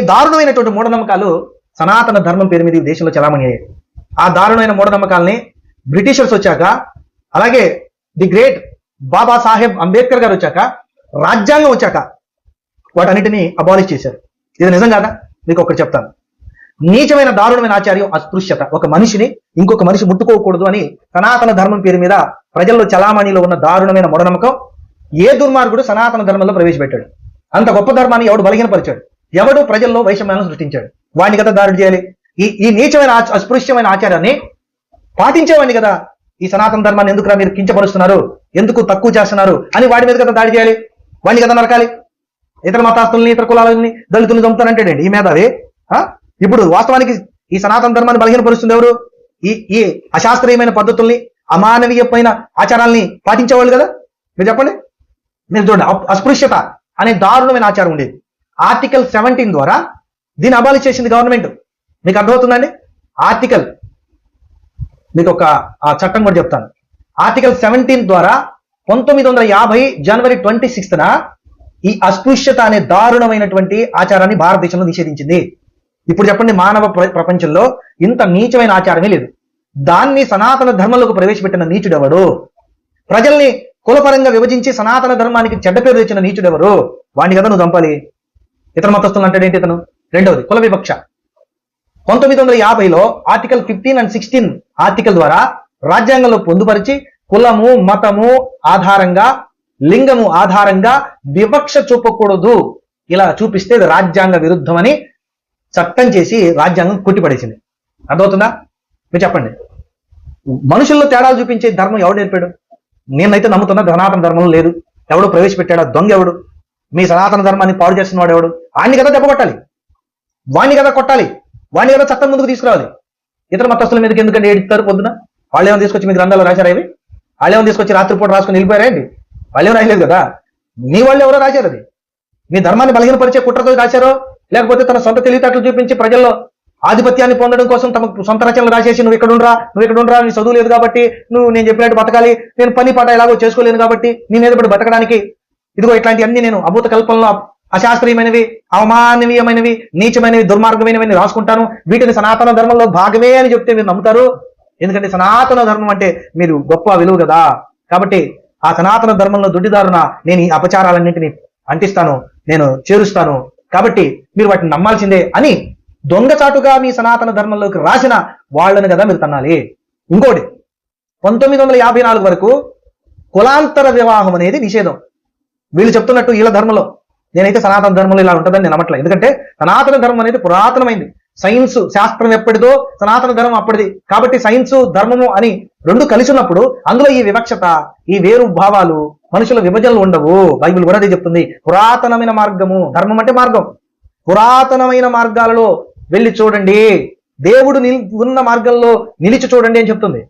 దారుణమైనటువంటి మూఢనమ్మకాలు సనాతన ధర్మం పేరు మీద ఈ దేశంలో చలామణి అయ్యాయి. ఆ దారుణమైన మూఢనమ్మకాలని బ్రిటిషర్స్ వచ్చాక అలాగే ది గ్రేట్ బాబా సాహెబ్ అంబేద్కర్ గారు వచ్చాక రాజ్యాంగం వచ్చాక వాటన్నిటిని అబాలిష్ చేశారు. ఇది నిజం కాదా? మీకు ఒకటి చెప్తాను. నీచమైన దారుణమైన ఆచార్యం అస్పృశ్యత. ఒక మనిషిని ఇంకొక మనిషి ముట్టుకోకూడదు అని సనాతన ధర్మం పేరు మీద ప్రజల్లో చలామణిలో ఉన్న దారుణమైన మూఢనమ్మకం ఏ దుర్మార్గుడు సనాతన ధర్మంలో ప్రవేశపెట్టాడు? అంత గొప్ప ధర్మాన్ని ఎవడు బలహీనపరిచాడు? ఎవడు ప్రజల్లో వైషమ్యాలను సృష్టించాడు. వాడిని కదా దారుడు చేయాలి. ఈ ఈ నీచమైన అస్పృశ్యమైన ఆచారాన్ని పాటించేవాడిని కదా ఈ సనాతన ధర్మాన్ని ఎందుకురా మీరు కించపరుస్తున్నారు? ఎందుకు తక్కువ చేస్తున్నారు? అని వాడి మీద కదా దాడి చేయాలి. వాడిని కదా నరకాలి. ఇతర మతాస్తుల్ని ఇతర కులాలని దళితులను చంపుతారంటాడండి ఈ మేధావి ఆ? ఇప్పుడు వాస్తవానికి ఈ సనాతన ధర్మాన్ని బలహీనపరుస్తుంది ఎవరు? ఈ ఈ అశాస్త్రీయమైన పద్ధతుల్ని అమానవీయమైన ఆచారాల్ని పాటించేవాళ్ళు కదా? మీరు చెప్పండి. మీరు చూడండి అప్- అస్పృశ్యత అనే దారుణమైన ఆచారం ఉండేది. ఆర్టికల్ సెవెంటీన్ ద్వారా దీన్ని అబాలి చేసింది గవర్నమెంట్. మీకు అర్థమవుతుందండి? ఆర్టికల్. మీకు ఒక ఆ చట్టం కూడా చెప్తాను. ఆర్టికల్ సెవెంటీన్ ద్వారా పంతొమ్మిది వందల యాభై జనవరి ట్వంటీ సిక్స్త్న ఈ అస్పృశ్యత అనే దారుణమైనటువంటి ఆచారాన్ని భారతదేశంలో నిషేధించింది. ఇప్పుడు చెప్పండి మానవ ప్ర- ప్రపంచంలో ఇంత నీచమైన ఆచారమే లేదు. దాన్ని సనాతన ధర్మంలోకి ప్రవేశపెట్టిన నీచుడెవడు? ప్రజల్ని కులపరంగా విభజించి సనాతన ధర్మానికి చెడ్డ పేరు తెచ్చిన నీచుడెవరు? వాడిని కదా నువ్వు చంపాలి? ఇతర మతస్థులు అంటే ఏంటి ఇతను? రెండవది కుల వివక్ష. పంతొమ్మిది వందల యాభైలో article fifteen and sixteen article ద్వారా రాజ్యాంగంలో పొందుపరిచి కులము మతము ఆధారంగా లింగము ఆధారంగా వివక్ష చూపకూడదు. ఇలా చూపిస్తే రాజ్యాంగ విరుద్ధమని చట్టం చేసి రాజ్యాంగం కొట్టిపడేసింది. అర్థమవుతుందా? మీరు చెప్పండి. మనుషుల్లో తేడాలు చూపించే ధర్మం ఎవడు నేర్పాడు? నేనైతే నమ్ముతున్నా సనాతన ధర్మం లేదు. ఎవడు ప్రవేశపెట్టాడా? దొంగ ఎవడు? మీ సనాతన ధర్మాన్ని పాడు చేస్తున్నవాడు ఎవడు? ఆయన్ని కదా దెబ్బ కొట్టాలి. వాణ్ణి కదా కొట్టాలి. వాణ్ణి కదా చట్టం ముందుకు తీసుకురావాలి. ఇతర మతస్థుల మీదకి ఎందుకంటే ఏడుస్తారు పొద్దున? వాళ్ళు ఏమైనా తీసుకొచ్చి మీ గ్రంథాలు రాశారా ఇవి? వాళ్ళు ఏమైనా తీసుకొచ్చి రాత్రిపూట రాసుకొని వెళ్ళిపోయారండి వాళ్ళు ఏమైనా రాయలేదు కదా? మీ వాళ్ళు ఎవరో రాశారు అది. మీ ధర్మాన్ని బలహీనపరిచే కుట్రతో రాశారో? లేకపోతే తన సొంత తెలివితేటలు చూపించి ప్రజల్లో ఆధిపత్యాన్ని పొందడం కోసం తమ సొంత రచనలు రాసేసి నువ్వు ఇక్కడ ఉండరా నువ్వు ఇక్కడ ఉండరా నీ చదువు లేదు కాబట్టి నువ్వు నేను చెప్పినట్టు బతకాలి నేను పని పాట ఎలాగో చేసుకోలేను కాబట్టి నీ మీద పడి బతకడానికి. ఇదిగో ఇట్లాంటివన్నీ నేను అభూత కల్పనలో అశాస్త్రీయమైనవి అవమానవీయమైనవి నీచమైనవి దుర్మార్గమైనవి రాసుకుంటాను. వీటిని సనాతన ధర్మంలో భాగమే అని చెప్తే మీరు నమ్ముతారు. ఎందుకంటే సనాతన ధర్మం అంటే మీరు గొప్ప విలువ కదా. కాబట్టి ఆ సనాతన ధర్మంలో దుడ్డిదారున నేను ఈ అపచారాలన్నింటినీ అంటిస్తాను నేను చేరుస్తాను. కాబట్టి మీరు వాటిని నమ్మాల్సిందే అని దొంగచాటుగా మీ సనాతన ధర్మంలోకి రాసిన వాళ్ళని కదా మీరు తన్నాలి. ఇంకోటి పంతొమ్మిది వందల యాభై నాలుగు వరకు కులాంతర వివాహం అనేది నిషేధం. వీళ్ళు చెప్తున్నట్టు వీళ్ళ ధర్మంలో. నేనైతే సనాతన ధర్మంలో ఇలా ఉంటుందని నేను నమ్మట్లేదు. ఎందుకంటే సనాతన ధర్మం అనేది పురాతనమైంది. సైన్స్ శాస్త్రం ఎప్పటిదో సనాతన ధర్మం అప్పటిది. కాబట్టి సైన్స్ ధర్మము అని రెండు కలిసి ఉన్నప్పుడు అందులో ఈ వివక్షత ఈ వేరు భావాలు మనుషుల విభజనలు ఉండవు. బైబిల్ కూడా అదే చెప్తుంది. పురాతనమైన మార్గము ధర్మం అంటే మార్గం. పురాతనమైన మార్గాలలో వెళ్ళి చూడండి. దేవుడు నిల్ ఉన్న మార్గంలో నిలిచి చూడండి అని చెప్తుంది.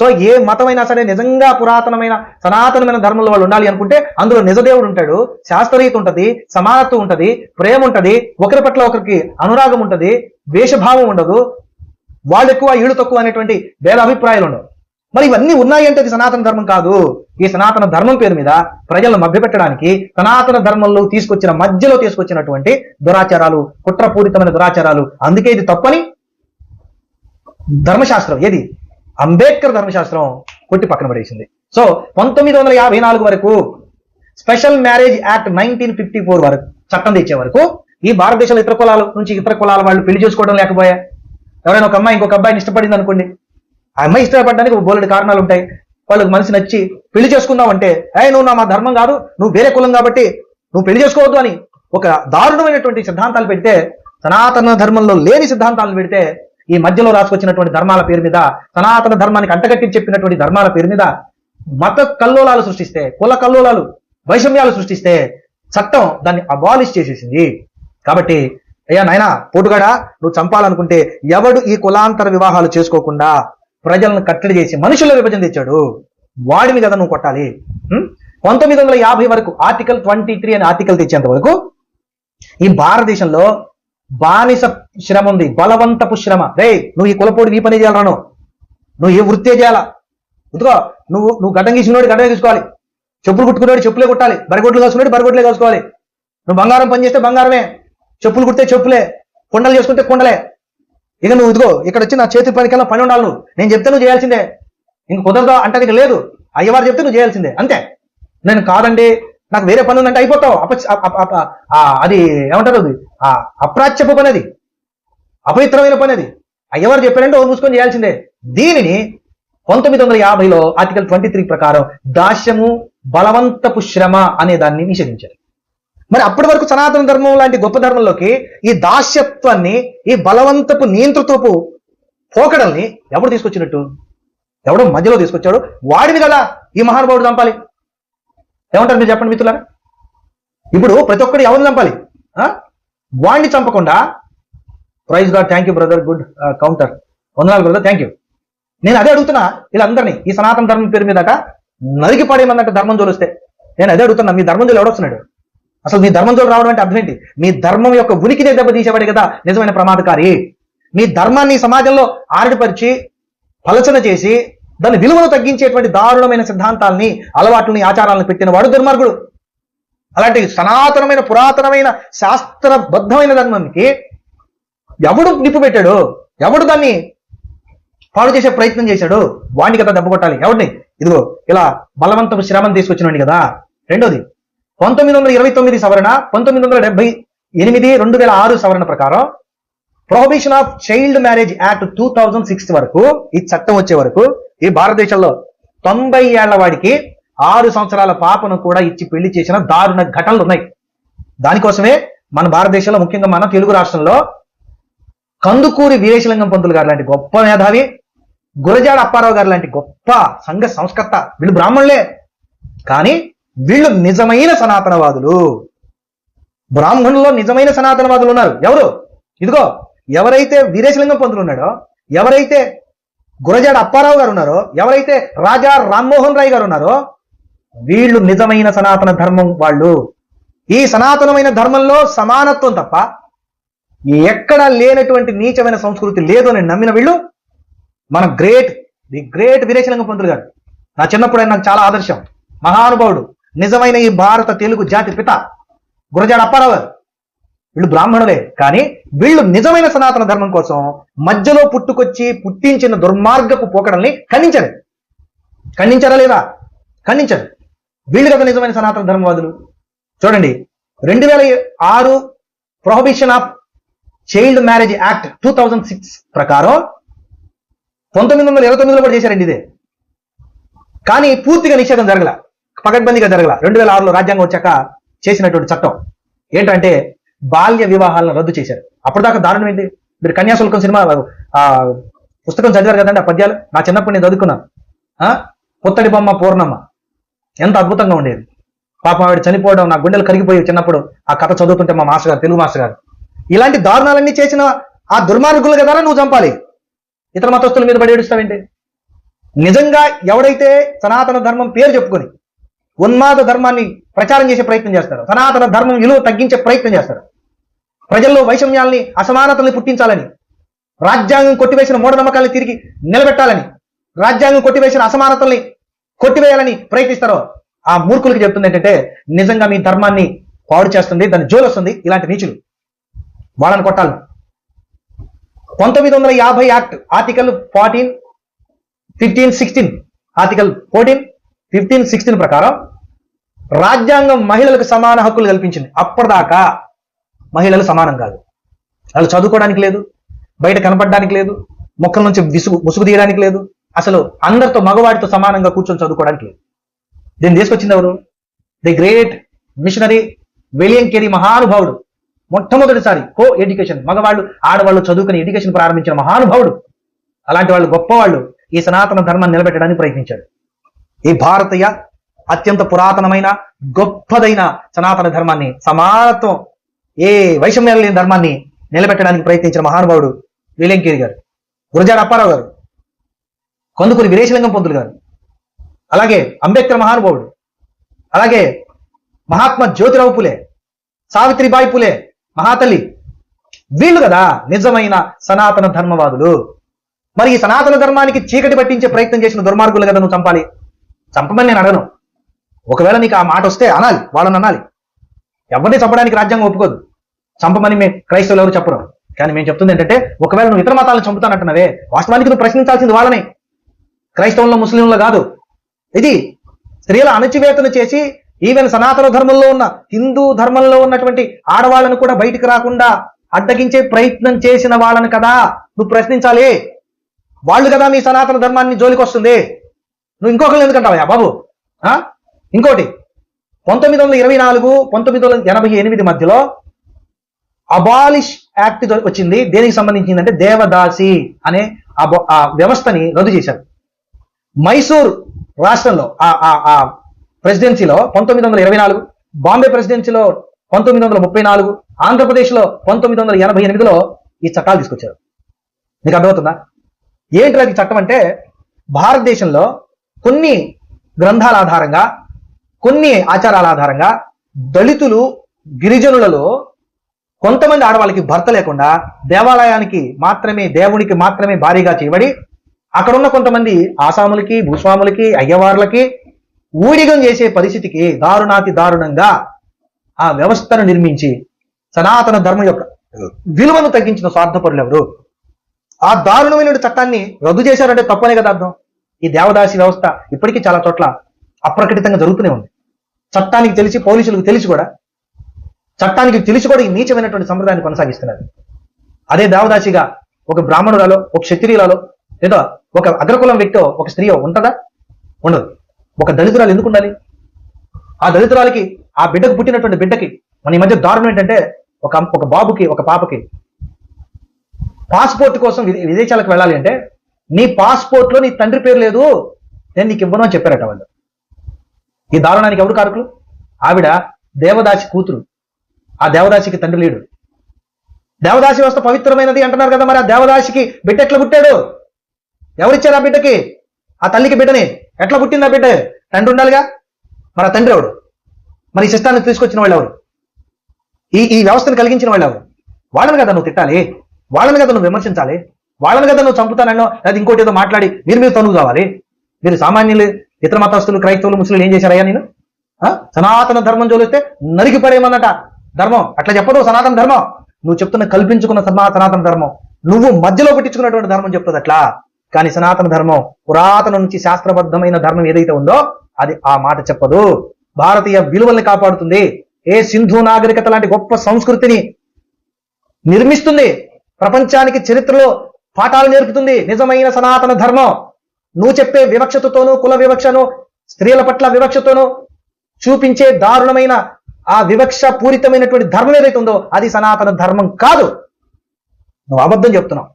సో ఏ మతమైనా సరే నిజంగా పురాతనమైన సనాతనమైన ధర్మంలో వాళ్ళు ఉండాలి అనుకుంటే అందులో నిజదేవుడు ఉంటాడు శాస్త్రీయత ఉంటది సమానత్వం ఉంటది ప్రేమ ఉంటది ఒకరి పట్ల ఒకరికి అనురాగం ఉంటది వేషభావం ఉండదు వాళ్ళు ఎక్కువ ఈడు తక్కువ అనేటువంటి వేల అభిప్రాయాలు ఉండవు. మరి ఇవన్నీ ఉన్నాయి అంటే అది సనాతన ధర్మం కాదు. ఈ సనాతన ధర్మం పేరు మీద ప్రజలను మభ్యపెట్టడానికి సనాతన ధర్మంలో తీసుకొచ్చిన మధ్యలో తీసుకొచ్చినటువంటి దురాచారాలు కుట్రపూరితమైన దురాచారాలు అందుకే ఇది తప్పని ధర్మశాస్త్రం. ఏది? అంబేద్కర్ ధర్మశాస్త్రం కొట్టి పక్కన పడేసింది. సో పంతొమ్మిది వందల యాభై నాలుగు వరకు special marriage act nineteen fifty four వరకు చట్టం తెచ్చే వరకు ఈ భారతదేశంలో ఇతర కులాల నుంచి ఇతర కులాల వాళ్ళు పెళ్ళి చేసుకోవడం లేకపోయా? ఎవరైనా ఒక అమ్మాయి ఇంకొక అబ్బాయిని ఇష్టపడింది అనుకోండి. ఆ అమ్మాయి ఇష్టపడడానికి ఒక బోలెడు కారణాలు ఉంటాయి. వాళ్ళకి మనసు నచ్చి పెళ్ళి చేసుకుందాం అంటే ఏ నువ్వు నా మా ధర్మం కాదు నువ్వు వేరే కులం కాబట్టి నువ్వు పెళ్ళి చేసుకోవద్దు అని ఒక దారుణమైనటువంటి సిద్ధాంతాలు పెడితే సనాతన ధర్మంలో లేని సిద్ధాంతాలు పెడితే ఈ మధ్యలో రాసుకొచ్చినటువంటి ధర్మాల పేరు మీద సనాతన ధర్మానికి అంటగట్టి చెప్పినటువంటి ధర్మాల పేరు మీద మత కల్లోలాలు సృష్టిస్తే కుల కల్లోలాలు వైషమ్యాలు సృష్టిస్తే చట్టం దాన్ని అబాలిష్ చేసేసింది. కాబట్టి అయ్యా నాయనా పోటుగాడా నువ్వు చంపాలనుకుంటే ఎవడు ఈ కులాంతర వివాహాలు చేసుకోకుండా ప్రజలను కట్టడి చేసి మనుషుల విభజన తెచ్చాడు? వాడిని కదా నువ్వు కొట్టాలి. పంతొమ్మిది వందల యాభై వరకు ఆర్టికల్ ట్వంటీ త్రీ అనే ఆర్టికల్ తెచ్చేంత వరకు ఈ భారతదేశంలో బానిస శ్రమ ఉంది బలవంతపు శ్రమ. రే నువ్వు ఈ కులపోడి నీ పని చేయాలను నువ్వు ఏ వృత్తే చేయాలా? ఎందుకో నువ్వు నువ్వు గడ్డం గీసినోడు గడ్డం తీసుకోవాలి చెప్పులు కుట్టుకున్నాడు చెప్పులే కుట్టాలి. బరగొడ్లు కాసుకున్నాడు బరగొడ్లే కాసుకోవాలి. నువ్వు బంగారం పని చేస్తే బంగారమే. చెప్పులు కుడితే చెప్పులే. కుండలు చేసుకుంటే కొండలే. ఇక నువ్వు ఇదిగో ఇక్కడ వచ్చి నా చేతి పనికల్లా పని ఉండాలి నువ్వు. నేను చెప్తే నువ్వు చేయాల్సిందే. ఇంక కుదరదు? అంటే ఇక లేదు. అయ్యవారు చెప్తే నువ్వు చేయాల్సిందే. అంతే. నేను కాదండి. నాకు వేరే పని ఉందంటే అయిపోతావు. అప అది ఏమంటారు అది? ఆ, అప్రాచ్యపు పని అది అపవిత్రమైన పని అది ఎవరు చెప్పారంటే ఓ మూసుకొని చేయాల్సిందే. దీనిని పంతొమ్మిది వందల యాభైలో ఆర్టికల్ ట్వంటీ త్రీ ప్రకారం దాస్యము బలవంతపు శ్రమ అనే దాన్ని నిషేధించారు. మరి అప్పటి వరకు సనాతన ధర్మం లాంటి గొప్ప ధర్మంలోకి ఈ దాస్యత్వాన్ని ఈ బలవంతపు నియంతృత్వపు పోకడల్ని ఎవడు తీసుకొచ్చినట్టు? ఎవడో మధ్యలో తీసుకొచ్చాడు. వాడిని కదా ఈ మహానుభావుడు చంపాలి. ఏమంటారు మీరు చెప్పండి మిత్రులారా? ఇప్పుడు ప్రతి ఒక్కరు ఎవరిని చంపాలి? ఆ? వాడిని చంపకుండా praise god thank you brother good counter వందనాలు బ్రదర్ థ్యాంక్ యూ నేను అదే అడుగుతున్నా వీళ్ళందరినీ ఈ సనాతన ధర్మం పేరు మీదట నరికి పడేయమన్నట్టు ధర్మం జోలిస్తే నేను అదే అడుగుతున్నా మీ ధర్మం జోలు ఎవడొస్తున్నాడు అసలు మీ ధర్మం జోలు రావడం అంటే అర్థం ఏంటి మీ ధర్మం యొక్క ఉనికినే దెబ్బతీసేవాడే కదా నిజమైన ప్రమాదకారి. మీ ధర్మాన్ని సమాజంలో ఆరడిపరిచి పలచన చేసి దాని విలువను తగ్గించేటువంటి దారుణమైన సిద్ధాంతాల్ని అలవాట్లని ఆచారాలను పెట్టిన వాడు దుర్మార్గుడు. అలాంటి సనాతనమైన పురాతనమైన శాస్త్రబద్ధమైన ధర్మానికి ఎవడు నిప్పు పెట్టాడు? ఎవడు దాన్ని పాడు చేసే ప్రయత్నం చేశాడు? వాడిని కదా దెబ్బ కొట్టాలి. ఎవరిని ఇదిగో ఇలా బలవంతపు శ్రమం తీసుకొచ్చినండి కదా. రెండోది పంతొమ్మిది వందల ఇరవై తొమ్మిది సవరణ పంతొమ్మిది వందల డెబ్బై ఎనిమిది రెండు వేల ఆరు సవరణ ప్రకారం prohibition of child marriage act two thousand six వరకు ఈ చట్టం వచ్చే వరకు ఈ భారతదేశంలో తొంభై ఏళ్ళ వాడికి ఆరు సంవత్సరాల పాపను కూడా ఇచ్చి పెళ్ళి చేసిన దారుణ ఘటనలు ఉన్నాయి. దానికోసమే మన భారతదేశంలో ముఖ్యంగా మన తెలుగు రాష్ట్రంలో కందుకూరి వీరేశలింగం పంతులు గారు లాంటి గొప్ప మేధావి గురజాడ అప్పారావు గారు లాంటి గొప్ప సంఘ సంస్కర్త. వీళ్ళు బ్రాహ్మణులే. కానీ వీళ్ళు నిజమైన సనాతనవాదులు. బ్రాహ్మణుల్లో నిజమైన సనాతనవాదులు ఉన్నారు. ఎవరు? ఇదిగో ఎవరైతే వీరేశలింగం పంతులు ఉన్నాడో ఎవరైతే గురజాడ అప్పారావు గారు ఉన్నారో ఎవరైతే రాజా రామ్మోహన్ రాయ్ గారు ఉన్నారో వీళ్ళు నిజమైన సనాతన ధర్మం వాళ్ళు. ఈ సనాతనమైన ధర్మంలో సమానత్వం తప్ప ఎక్కడ లేనటువంటి నీచమైన సంస్కృతి లేదు అని నమ్మిన వీళ్ళు మన great the great Veeresalingam Pantulu garu. నా చిన్నప్పుడు ఆయన నాకు చాలా ఆదర్శం. మహానుభావుడు నిజమైన ఈ భారత తెలుగు జాతి పిత గురజాడ అప్పారావు గారు. వీళ్ళు బ్రాహ్మణులే. కానీ వీళ్ళు నిజమైన సనాతన ధర్మం కోసం మధ్యలో పుట్టుకొచ్చి పుట్టించిన దుర్మార్గపు పోకడల్ని ఖండించరు ఖండించారా లేదా? ఖండించరు. వీళ్ళు కదా నిజమైన సనాతన ధర్మవాదులు. చూడండి రెండు వేల ఆరు prohibition of child marriage act two thousand six ప్రకారం పంతొమ్మిది వందల ఇరవై తొమ్మిదిలో కూడా చేశారండి ఇదే. కానీ పూర్తిగా నిషేధం జరగల పకడ్బందీగా జరగల రెండు వేల ఆరులో రాజ్యాంగం వచ్చాక చేసినటువంటి చట్టం. ఏంటంటే బాల్య వివాహాలను రద్దు చేశారు. అప్పటిదాకా దారుణం ఏంటి? మీరు కన్యాశుల్కం సినిమా ఆ పుస్తకం చదివారు కదండి ఆ పద్యాలు? నా చిన్నప్పుడు నేను చదువుకున్నాను ఆ? పుత్తడి బొమ్మ పూర్ణమ్మ. ఎంత అద్భుతంగా ఉండేది. పాపం ఆవిడ చనిపోవడం నా గుండెలు కరిగిపోయి చిన్నప్పుడు. ఆ కథ చదువుతుంటే మా మాస్టర్ గారు తెలుగు మాస్టర్ గారు. ఇలాంటి దారుణాలన్నీ చేసిన ఆ దుర్మార్గులు కదా నువ్వు చంపాలి. ఇతర మతస్థుల మీద పడి ఏడుస్తావేంటి? నిజంగా ఎవడైతే సనాతన ధర్మం పేరు చెప్పుకొని ఉన్మాద ధర్మాన్ని ప్రచారం చేసే ప్రయత్నం చేస్తారు సనాతన ధర్మం విలువ తగ్గించే ప్రయత్నం చేస్తారు ప్రజల్లో వైషమ్యాల్ని అసమానతల్ని పుట్టించాలని రాజ్యాంగం కొట్టివేసిన మూఢనమ్మకాల్ని తిరిగి నిలబెట్టాలని రాజ్యాంగం కొట్టివేసిన అసమానతల్ని కొట్టివేయాలని ప్రయత్నిస్తారో ఆ మూర్ఖులకి చెప్తుంది ఏంటంటే నిజంగా మీ ధర్మాన్ని పాడు చేస్తుంది దాని జోలు వస్తుంది ఇలాంటి నీచులు. వాళ్ళని కొట్టాలి. పంతొమ్మిది వందల యాభై act article fourteen fifteen sixteen article fourteen fifteen sixteen ప్రకారం రాజ్యాంగం మహిళలకు సమాన హక్కులు కల్పించింది. అప్పటిదాకా మహిళలు సమానం కాదు. వాళ్ళు చదువుకోవడానికి లేదు బయట కనపడడానికి లేదు మొక్కల నుంచి విసుగు ముసుగు తీయడానికి లేదు. అసలు అందరితో మగవాడితో సమానంగా కూర్చొని చదువుకోవడానికి లేదు. దీన్ని తీసుకొచ్చింది ఎవరు? The great missionary William Carey మహానుభావుడు. మొట్టమొదటిసారి కో ఎడ్యుకేషన్ మగవాళ్ళు ఆడవాళ్ళు చదువుకుని ఎడ్యుకేషన్ ప్రారంభించిన మహానుభావుడు. అలాంటి వాళ్ళు గొప్పవాళ్ళు ఈ సనాతన ధర్మాన్ని నిలబెట్టడానికి ప్రయత్నించాడు. ఈ భారతీయ అత్యంత పురాతనమైన గొప్పదైన సనాతన ధర్మాన్ని సమానత్వం ఏ వైషమ్యాలు లేని ధర్మాన్ని నిలబెట్టడానికి ప్రయత్నించిన మహానుభావుడు వీలంకేరి గారు గురజాడ అప్పారావు గారు కొందుకూరి వీరేశలింగం పొందులు గారు అలాగే అంబేద్కర్ మహానుభావుడు అలాగే మహాత్మా జ్యోతిరావు పులే సావిత్రిబాయి పులే మహాతల్లి వీళ్ళు కదా నిజమైన సనాతన ధర్మవాదులు. మరి ఈ సనాతన ధర్మానికి చీకటి పట్టించే ప్రయత్నం చేసిన దుర్మార్గులు కదా నువ్వు చంపాలి? చంపమని నేను అడగను. ఒకవేళ నీకు ఆ మాట వస్తే అనాలి వాళ్ళని అనాలి. ఎవరిని చంపడానికి రాజ్యాంగం ఒప్పుకోదు. చంపమని మేము క్రైస్తవులు ఎవరు చెప్పరు. కానీ మేము చెప్తుంది ఏంటంటే ఒకవేళ నువ్వు ఇతర మతాలను చంపుతానంటున్నావే వాస్తవానికి నువ్వు ప్రశ్నించాల్సింది వాళ్ళని. క్రైస్తవుల్లో ముస్లింలు కాదు. ఇది స్త్రీల అణచివేతను చేసి ఈవెన్ సనాతన ధర్మంలో ఉన్న హిందూ ధర్మంలో ఉన్నటువంటి ఆడవాళ్ళను కూడా బయటికి రాకుండా అడ్డగించే ప్రయత్నం చేసిన వాళ్ళని కదా నువ్వు ప్రశ్నించాలి. వాళ్ళు కదా మీ సనాతన ధర్మాన్ని జోలికి వస్తుంది నువ్వు ఇంకొకరు ఎందుకంటావా బాబు? ఆ? ఇంకోటి పంతొమ్మిది వందల ఇరవై నాలుగు పంతొమ్మిది వందల ఎనభై ఎనిమిది మధ్యలో అబాలిష్ యాక్ట్ వచ్చింది. దేనికి సంబంధించిందంటే దేవదాసి అనే ఆ వ్యవస్థని రద్దు చేశారు. మైసూర్ రాష్ట్రంలో ఆ ప్రెసిడెన్సీలో పంతొమ్మిది వందల ఇరవై నాలుగు బాంబే ప్రెసిడెన్సీలో పంతొమ్మిది వందల ముప్పై నాలుగు ఆంధ్రప్రదేశ్లో పంతొమ్మిది వందల ఎనభై ఎనిమిదిలో ఈ చట్టాలు తీసుకొచ్చారు. మీకు అర్థమవుతుందా? ఏంటి అది చట్టం అంటే భారతదేశంలో కొన్ని గ్రంథాల ఆధారంగా కొన్ని ఆచారాల ఆధారంగా దళితులు గిరిజనులలో కొంతమంది ఆడవాళ్ళకి భర్త లేకుండా దేవాలయానికి మాత్రమే దేవునికి మాత్రమే భారీగా చేయబడి అక్కడ ఉన్న కొంతమంది ఆసాములకి భూస్వాములకి అయ్యవార్లకి ఊడిగం చేసే పరిస్థితికి దారుణాతి దారుణంగా ఆ వ్యవస్థను నిర్మించి సనాతన ధర్మం యొక్క విలువను తగ్గించిన స్వార్థపరులు ఎవరు? ఆ దారుణమైన చట్టాన్ని రద్దు చేశారంటే తప్పనే కదా అర్థం. ఈ దేవదాసి వ్యవస్థ ఇప్పటికీ చాలా చోట్ల అప్రకటితంగా జరుగుతూనే ఉంది. చట్టానికి తెలిసి పోలీసులకు తెలిసి కూడా చట్టానికి తెలిసి కూడా ఈ నీచమైనటువంటి సంప్రదాయాన్ని కొనసాగిస్తున్నారు. అదే దేవదాసిగా ఒక బ్రాహ్మణురాలో ఒక క్షత్రియులలో లేదా ఒక అగ్రకులం వ్యక్తో ఒక స్త్రీయో ఉంటుందా? ఉండదు. ఒక దళితురాలు ఎందుకు ఉండాలి? ఆ దళితురాలకి ఆ బిడ్డకు పుట్టినటువంటి బిడ్డకి మన ఈ మధ్య దారుణం ఏంటంటే ఒక ఒక బాబుకి ఒక పాపకి పాస్పోర్ట్ కోసం విదేశాలకు వెళ్ళాలి అంటే నీ పాస్పోర్ట్లో నీ తండ్రి పేరు లేదు నేను నీకు ఇవ్వను అని చెప్పారట వాళ్ళు. ఈ దారుణానికి ఎవరు కారకులు? ఆవిడ దేవదాసి కూతురు. ఆ దేవదాసికి తండ్రి లేడు. దేవదాసి వ్యవస్థ పవిత్రమైనది అంటున్నారు కదా మరి ఆ దేవదాసికి బిడ్డ ఎట్లా పుట్టాడు? ఎవరిచ్చారు ఆ బిడ్డకి? ఆ తల్లికి బిడ్డని. ఎట్లా పుట్టింది ఆ బిడ్డ? తండ్రి ఉండాలిగా? మరి ఆ తండ్రి ఎవడు? మరి ఈ సిస్టాన్ని తీసుకొచ్చిన వాళ్ళు ఎవరు? ఈ ఈ వ్యవస్థను కలిగించిన వాళ్ళు ఎవరు? వాళ్ళని కదా నువ్వు తిట్టాలి? వాళ్ళని కదా నువ్వు విమర్శించాలి? వాళ్ళని కదా నువ్వు చంపుతానన్నో? లేదా ఇంకోటి ఏదో మాట్లాడి మీరు మీరు తనుగు కావాలి? మీరు సామాన్యులు? ఇతర మతస్థులు క్రైస్తవులు ముస్లింలు ఏం చేశారయ్యా నేను? సనాతన ధర్మం చూస్తే నరికి పడేయమన్నట. ధర్మం. అట్లా చెప్పదు సనాతన ధర్మం. నువ్వు చెప్తున్న కల్పించుకున్న సనాతన ధర్మం. నువ్వు మధ్యలో పెట్టించుకున్నటువంటి ధర్మం చెప్తుంది అట్లా. కానీ సనాతన ధర్మం పురాతన నుంచి శాస్త్రబద్ధమైన ధర్మం ఏదైతే ఉందో అది ఆ మాట చెప్పదు. భారతీయ విలువల్ని కాపాడుతుంది. ఏ సింధు నాగరికత లాంటి గొప్ప సంస్కృతిని నిర్మిస్తుంది. ప్రపంచానికి చరిత్రలో పాఠాలు నేర్పుతుంది. నిజమైన సనాతన ధర్మం. నువ్వు చెప్పే వివక్షతతోనూ కుల వివక్షను స్త్రీల పట్ల వివక్షతోనూ చూపించే దారుణమైన ఆ వివక్ష పూరితమైనటువంటి ధర్మం ఏదైతే ఉందో అది సనాతన ధర్మం కాదు. నువ్వు అబద్ధం చెప్తున్నావు.